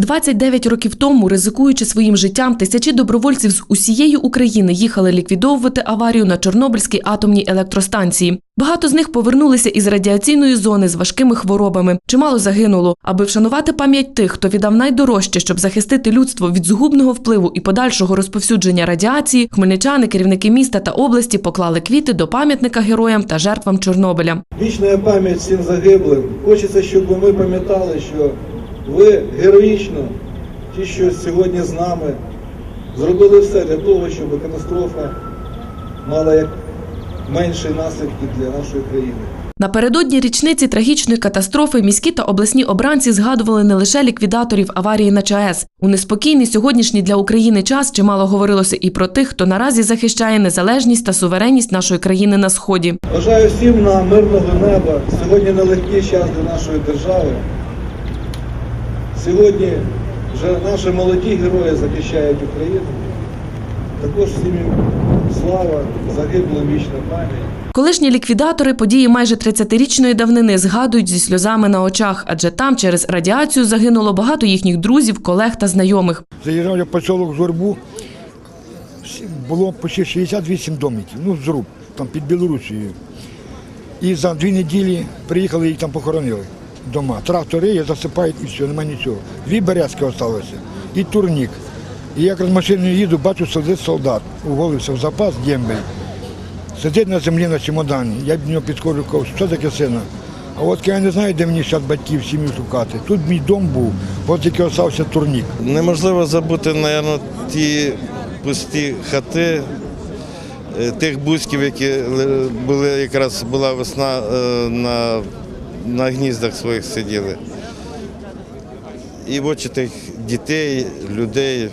29 років тому, ризикуючи своїм життям, тисячі добровольців з усієї України їхали ліквідовувати аварію на Чорнобильській атомній електростанції. Багато з них повернулися із радіаційної зони з важкими хворобами. Чимало загинуло. Аби вшанувати пам'ять тих, хто віддав найдорожче, щоб захистити людство від згубного впливу і подальшого розповсюдження радіації, хмельничани, керівники міста та області поклали квіти до пам'ятника героям та жертвам Чорнобиля. Вічна пам'ять всім загиблим. Хочеться, щоб ми пам'ятали, що ви героїчно, ті, що сьогодні з нами, зробили все для того, щоб катастрофа мала як менші наслідки для нашої країни. Напередодні річниці трагічної катастрофи міські та обласні обранці згадували не лише ліквідаторів аварії на ЧАЕС. У неспокійний сьогоднішній для України час чимало говорилося і про тих, хто наразі захищає незалежність та суверенність нашої країни на сході. Бажаю всім на мирного неба. Сьогодні нелегкий час для нашої держави. Сьогодні вже наші молоді герої захищають Україну. Також всім слава, загиблим вічна пам'ять. Колишні ліквідатори події майже 30-річної давнини згадують зі сльозами на очах, адже там через радіацію загинуло багато їхніх друзів, колег та знайомих. Заїжджав я в поселок Журбу, було почти 68 домиків, ну, зруб, там під Білорусією. І за дві неділі приїхали їх там похоронили дома. Трактори засипають і все, немає нічого. Дві березки залишилися і турнік. І як з машиною їду, бачу, сидить солдат, уголився в запас дембель. Сидить на землі на чемодані. Я до нього підходжу, кажу, що таке сина? А от я не знаю, де мені зараз батьків сім'ю шукати. Тут мій дом був, от тільки залишився турнік. Неможливо забути, мабуть, ті пусті хати, е, тих бузьків, які були якраз була весна е, на, на гніздах своїх сиділи. І очі тих дітей, людей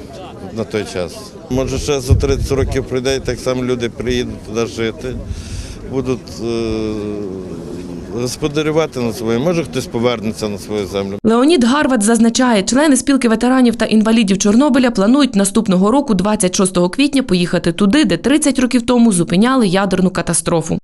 на той час. Може, ще за 30 років прийде, і так само люди приїдуть туди жити, будуть е, господарювати на своє. Може, хтось повернеться на свою землю. Леонід Гарват зазначає, члени спілки ветеранів та інвалідів Чорнобиля планують наступного року, 26 квітня, поїхати туди, де 30 років тому зупиняли ядерну катастрофу.